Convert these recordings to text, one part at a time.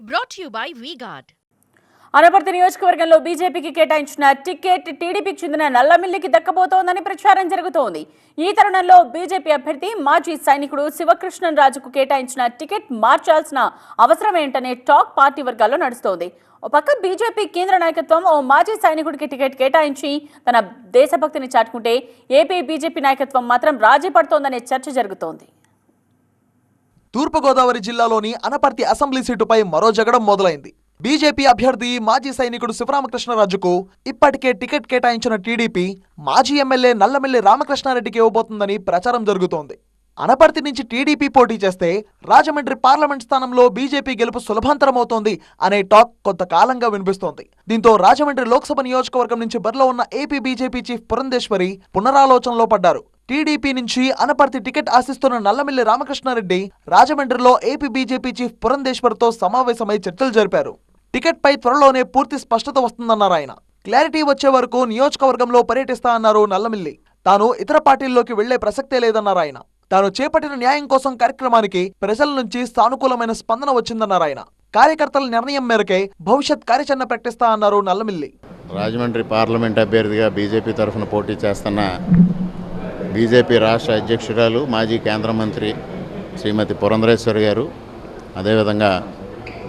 brought to Anaparthi నియోజకవర్గంలో బీజేపీకి కేటాయించిన టికెట్ టీడీపీకి చెందిన నల్లమిల్లికి దక్కబోతోందని ప్రచారం జరుగుతోంది. ఈ తరుణంలో బీజేపీ అభ్యర్థి మాజీ సైనికుడు శివకృష్ణన్ రాజుకు కేటాయించిన టికెట్ మార్చాల్సిన అవసరం ఏంటనే టాక్ పార్టీ వర్గాల్లో నడుస్తోంది. ఓ పక్క బీజేపీ కేంద్ర నాయకత్వం ఓ మాజీ సైనికుడికి టికెట్ కేటాయించి తన దేశభక్తిని చాటుకుంటే ఏపీ బీజేపీ నాయకత్వం మాత్రం రాజీ పడుతోందనే చర్చ జరుగుతోంది. తూర్పుగోదావరి జిల్లాలోని అనపర్తి అసెంబ్లీ సీటుపై మరో జగడం మొదలైంది. బీజేపీ అభ్యర్థి మాజీ సైనికుడు శివరామకృష్ణరాజుకు ఇప్పటికే టికెట్ కేటాయించిన టీడీపీ మాజీ ఎమ్మెల్యే నల్లమిల్లి రామకృష్ణారెడ్డికి ఇవ్వబోతుందని ప్రచారం జరుగుతోంది. అనపర్తి నుంచి టీడీపీ పోటీ చేస్తే రాజమండ్రి పార్లమెంట్ స్థానంలో బీజేపీ గెలుపు సులభంతరమవుతోంది అనే టాక్ కొంతకాలంగా వినిపిస్తోంది. దీంతో రాజమండ్రి లోక్సభ నియోజకవర్గం నుంచి బరిలో ఉన్న ఏపీ బీజేపీ చీఫ్ పురంధేశ్వరి పునరాలోచనలో పడ్డారు. టీడీపీ నుంచి అనపర్తి టికెట్ ఆశిస్తున్న నల్లమిల్లి రామకృష్ణారెడ్డి రాజమండ్రిలో ఏపీ బీజేపీ చీఫ్ పురంధేశ్వర్తో సమావేశమై చర్చలు జరిపారు. టికెట్ పై త్వరలోనే పూర్తి స్పష్టత వస్తుందన్నారు ఆయన. క్లారిటీ వచ్చే వరకు నియోజకవర్గంలో పర్యటిస్తా అన్నారు నల్లమిల్లి. తాను ఇతర పార్టీల్లోకి వెళ్ళే ప్రసక్తే లేదన్నారు ఆయన. తాను చేపట్టిన న్యాయం కోసం కార్యక్రమానికి ప్రజల నుంచి సానుకూలమైన స్పందన వచ్చిందన్నారు ఆయన. కార్యకర్తల నిర్ణయం మేరకే భవిష్యత్ కార్యాచరణ ప్రకటిస్తా అన్నారు నల్లమిల్లి. రాజమండ్రి పార్లమెంట్ అభ్యర్థిగా బీజేపీ తరఫున పోటీ చేస్తున్న బీజేపీ రాష్ట్ర అధ్యక్షురాలు మాజీ కేంద్ర మంత్రి శ్రీమతి పురంధరేశ్వరి గారు అదేవిధంగా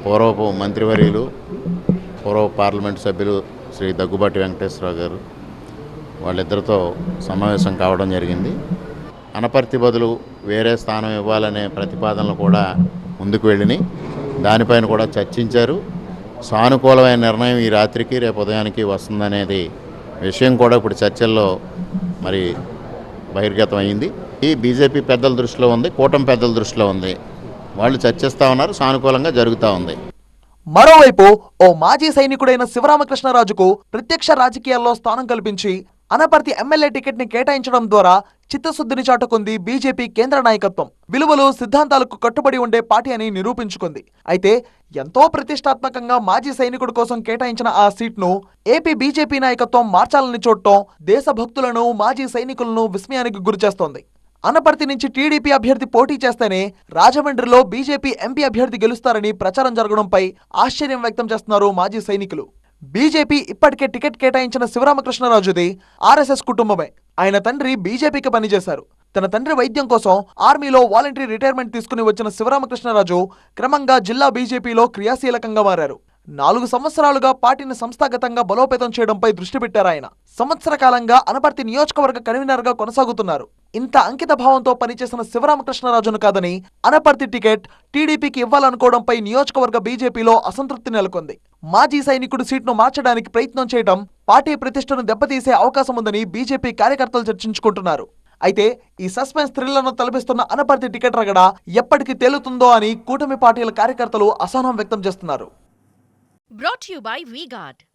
పూర్వపు మంత్రివర్యులు పూర్వ పార్లమెంట్ సభ్యులు శ్రీ దగ్గుబాటి వెంకటేశ్వరరావు గారు. వాళ్ళిద్దరితో సమావేశం కావడం జరిగింది. అనపర్తి బదులు వేరే స్థానం ఇవ్వాలనే ప్రతిపాదనలు కూడా ముందుకు వెళ్ళినాయి. దానిపైన కూడా చర్చించారు. సానుకూలమైన నిర్ణయం ఈ రాత్రికి రేపు ఉదయానికి వస్తుందనేది విషయం కూడా ఇప్పుడు చర్చల్లో మరి బహిర్గతం అయింది. ఈ బీజేపీ పెద్దల దృష్టిలో ఉంది కూటమి పెద్దల దృష్టిలో ఉంది. వాళ్ళు చర్చిస్తూ ఉన్నారు సానుకూలంగా జరుగుతూ ఉంది. మరోవైపు ఓ మాజీ సైనికుడైన శివరామకృష్ణరాజుకు ప్రత్యక్ష రాజకీయాల్లో స్థానం కల్పించి అనపర్తి ఎమ్మెల్యే టికెట్ని కేటాయించడం ద్వారా చిత్తశుద్ధిని చాటుకుంది బీజేపీ కేంద్ర నాయకత్వం. విలువలు సిద్ధాంతాలకు కట్టుబడి ఉండే పార్టీ అని నిరూపించుకుంది. అయితే ఎంతో ప్రతిష్టాత్మకంగా మాజీ సైనికుడి కోసం కేటాయించిన ఆ సీట్ను ఏపీ బీజేపీ నాయకత్వం మార్చాలని చూడటం దేశభక్తులను మాజీ సైనికులను విస్మయానికి గురిచేస్తోంది. అనపర్తి నుంచి టీడీపీ అభ్యర్థి పోటీ చేస్తేనే రాజమండ్రిలో బీజేపీ ఎంపీ అభ్యర్థి గెలుస్తారని ప్రచారం జరగడంపై ఆశ్చర్యం వ్యక్తం చేస్తున్నారు మాజీ సైనికులు. బీజేపీ ఇప్పటికే టికెట్ కేటాయించిన శివరామకృష్ణరాజుది ఆర్ఎస్ఎస్ కుటుంబమే. ఆయన తండ్రి బీజేపీకి పనిచేశారు. తన తండ్రి వైద్యం కోసం ఆర్మీలో వాలంటరీ రిటైర్మెంట్ తీసుకుని వచ్చిన శివరామకృష్ణరాజు క్రమంగా జిల్లా బీజేపీలో క్రియాశీలకంగా మారారు. నాలుగు సంవత్సరాలుగా పార్టీని సంస్థాగతంగా బలోపేతం చేయడంపై దృష్టి పెట్టారు ఆయన. సంవత్సర కాలంగా అనపర్తి నియోజకవర్గ కన్వీనర్గా కొనసాగుతున్నారు. ఇంత అంకిత భావంతో పనిచేసిన శివరామకృష్ణరాజును కాదని అనపర్తి టికెట్ టీడీపీకి ఇవ్వాలనుకోవడంపై నియోజకవర్గ బీజేపీలో అసంతృప్తి నెలకొంది. మాజీ సైనికుడు సీట్ను మార్చడానికి ప్రయత్నం చేయడం పార్టీ ప్రతిష్టను దెబ్బతీసే అవకాశం ఉందని బీజేపీ కార్యకర్తలు చర్చించుకుంటున్నారు. అయితే ఈ సస్పెన్స్ థ్రిల్లను తలపిస్తున్న అనపర్తి టికెట్ రగడ ఎప్పటికి తేలుతుందో అని కూటమి పార్టీల కార్యకర్తలు అసహనం వ్యక్తం చేస్తున్నారు.